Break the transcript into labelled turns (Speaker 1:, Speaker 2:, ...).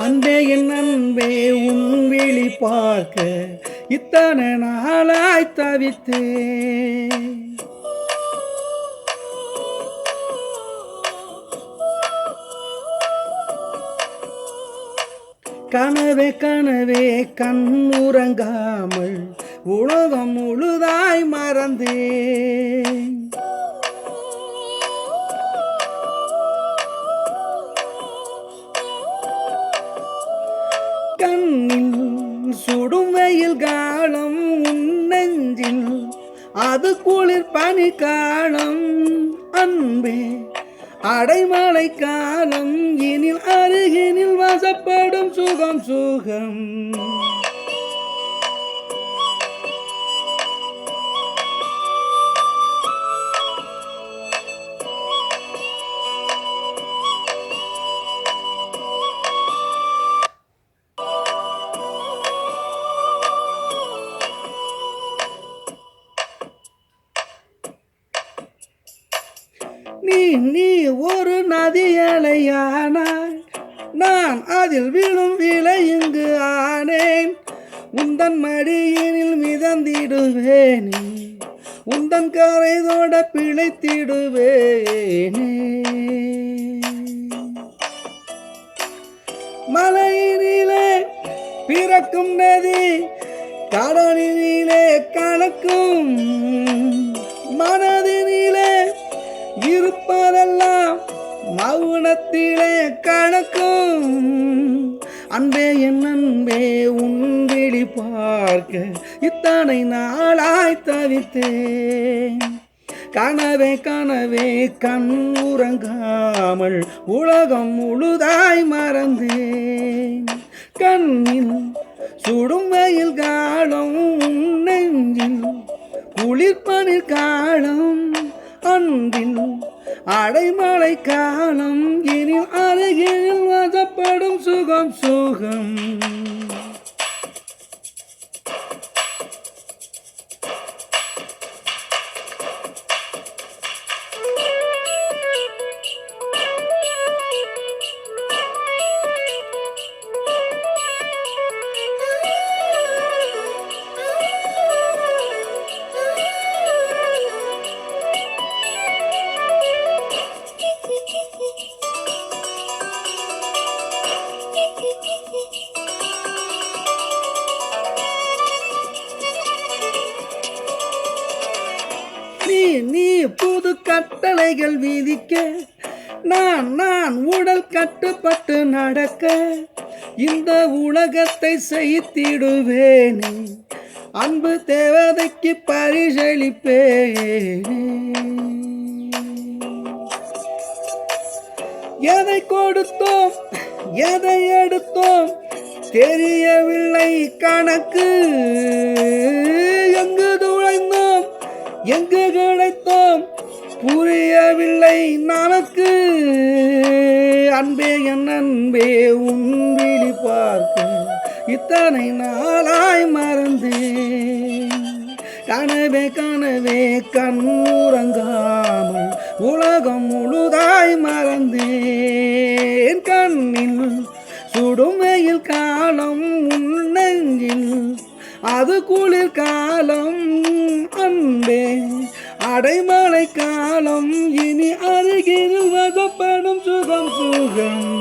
Speaker 1: அன்பே என் அன்பே உன் விழி பார்க்க இத்தனை நாளாய் தவித்தேன். கனவே கனவே கண் உறங்காமல் உலகம் முழுதாய் மறந்தே கண்ணில் சுடும் வெயில் காலம் உன் நெஞ்சில். அது குளிர் பனி காலம் அன்பே. அடைமலை காலம் இனில் அருகினில் வசப்படும் சுகம் சுகம். நீ நீ ஒரு நதி நதியலையானாய் நான் அதில் விழும் வீழ இங்கு ஆனேன். உந்தன் மடியினில் மிதந்திடுவேனே உந்தன் கரைதோட பிழைத்திடுவேனே. மலையினிலே பிறக்கும் நதி கடலினிலே கலக்கும் மனதினில் இருப்பதெல்லாம் மௌனத்திலே கணக்கும். அன்பே என் அன்பே உன் விழி பார்க்க இத்தனை நாளாய் தவித்தேன். கனவே கனவே கண் உறங்காமல் உலகம் முழுதாய் மறந்தேன். கண்ணில் சுடும் வெயில் காலம் நெஞ்சில் குளிர்பனில் காலம் அன்பின் அடைமழை காலம் இனி அருகில் வசப்படும் சுகம் சுகம். புது கட்டளைகள் விதிக்க நான் நான் உடல் கட்டுப்பட்டு நடக்க இந்த உலகத்தை செய்திடுவேனே அன்பு தேவதைக்கு பரிசளிப்பேனே. எதை கொடுத்தோம் எதை எடுத்தோம் தெரியவில்லை கணக்கு. எங்கு துழைந்தோம் எங்கு புரியவில்லை நமக்கு அன்பே என் அன்பே உன் விழி பார்க்க இத்தனை நாளாய் மறந்து கனவே கனவே கண்ணுறங்காமல் உலகம் முழுதாய் மறந்தேன். கண்ணில் சுடுமையில் காலம் உன் அது குளிர் காலம் அன்பே. அடைமழை காலம் இனி அருகில் வசப்படும் சுகம் சுகம்.